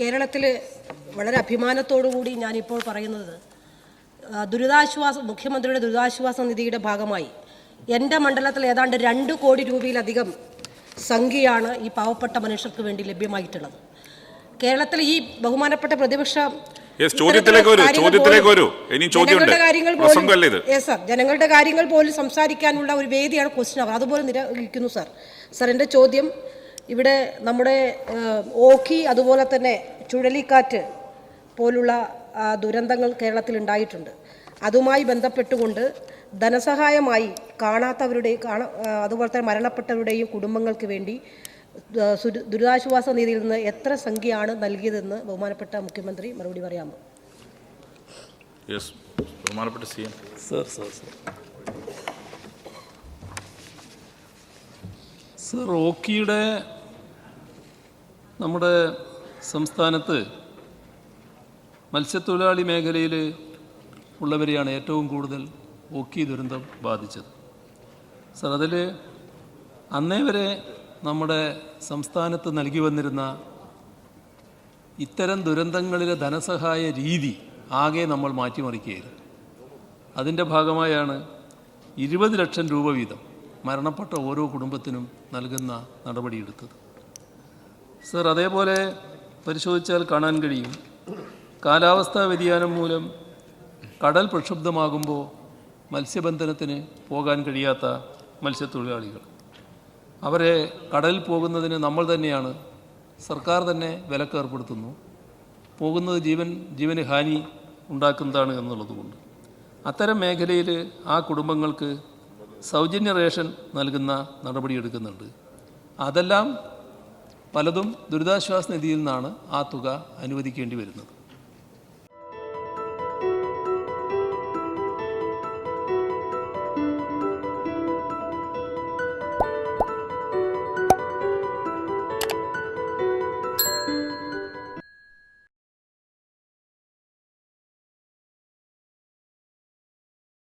കേരളത്തിൽ വളരെ അഭിമാനത്തോടു കൂടി ഞാനിപ്പോൾ പറയുന്നത് ദുരിതാശ്വാസ മുഖ്യമന്ത്രിയുടെ ദുരിതാശ്വാസ നിധിയുടെ ഭാഗമായി എന്റെ മണ്ഡലത്തിൽ ഏതാണ്ട് രണ്ട് കോടി രൂപയിലധികം സംഖ്യയാണ് ഈ പാവപ്പെട്ട മനുഷ്യർക്ക് വേണ്ടി ലഭ്യമായിട്ടുള്ളത്. കേരളത്തിൽ ഈ ബഹുമാനപ്പെട്ട പ്രതിപക്ഷ ജനങ്ങളുടെ കാര്യങ്ങൾ പോലും-. ജനങ്ങളുടെ കാര്യങ്ങൾ പോലും സംസാരിക്കാനുള്ള ഒരു വേദിയാണ് ക്വസ്റ്റ്യൻ അവർ. അതുപോലെ നിരയിക്കുന്നു സാർ. സാർ എന്റെ ചോദ്യം ഇവിടെ നമ്മുടെ ഓഖി അതുപോലെ തന്നെ ചുഴലിക്കാറ്റ് പോലുള്ള ദുരന്തങ്ങൾ കേരളത്തിൽ ഉണ്ടായിട്ടുണ്ട്. അതുമായി ബന്ധപ്പെട്ടുകൊണ്ട് ധനസഹായമായി കാണാത്തവരുടെയും കാണ ആ, അതുപോലെ തന്നെ മരണപ്പെട്ടവരുടെയും കുടുംബങ്ങൾക്ക് വേണ്ടി ദുരിതാശ്വാസ നിധിയിൽ നിന്ന് എത്ര സംഖ്യയാണ് നൽകിയതെന്ന് ബഹുമാനപ്പെട്ട മുഖ്യമന്ത്രി മറുപടി പറയാമോ? യെസ് ബഹുമാനപ്പെട്ട C M. Sir sir sir sir ഓക്കിയുടെ നമ്മുടെ സംസ്ഥാനത്ത് മത്സ്യത്തൊഴിലാളി മേഖലയിൽ ഉള്ളവരെയാണ് ഏറ്റവും കൂടുതൽ ഓക്കി ദുരന്തം ബാധിച്ചത്. സർ അതിൽ അന്നേ വരെ നമ്മുടെ സംസ്ഥാനത്ത് നൽകി വന്നിരുന്ന ഇത്തരം ദുരന്തങ്ങളിലെ ധനസഹായ രീതി ആകെ നമ്മൾ മാറ്റിമറിക്കുകയായിരുന്നു. അതിന്റെ ഭാഗമായാണ് ഇരുപത് ലക്ഷം രൂപ വീതം മരണപ്പെട്ട ഓരോ കുടുംബത്തിനും നൽകുന്ന നടപടിയെടുത്തത്. സർ അതേപോലെ പരിശോധിച്ചാൽ കാണാൻ കഴിയും. കാലാവസ്ഥാ വ്യതിയാനം മൂലം കടൽ പ്രക്ഷുബ്ധമാകുമ്പോൾ മത്സ്യബന്ധനത്തിന് പോകാൻ കഴിയാത്ത മത്സ്യത്തൊഴിലാളികൾ. അവരെ കടലിൽ പോകുന്നതിന് നമ്മൾ തന്നെയാണ് സർക്കാർ തന്നെ വിലക്ക് ഏർപ്പെടുത്തുന്നു. പോകുന്നത് ജീവൻ ജീവന് ഹാനി ഉണ്ടാക്കുന്നതാണ് എന്നുള്ളതുകൊണ്ട്. അത്തരം മേഖലയിൽ ആ കുടുംബങ്ങൾക്ക് സൗജന്യ റേഷൻ നൽകുന്ന നടപടിയെടുക്കുന്നുണ്ട്. അതെല്ലാം പലതും ദുരിതാശ്വാസ നിധിയിൽ നിന്നാണ് ആ തുക അനുവദിക്കേണ്ടി വരുന്നത്.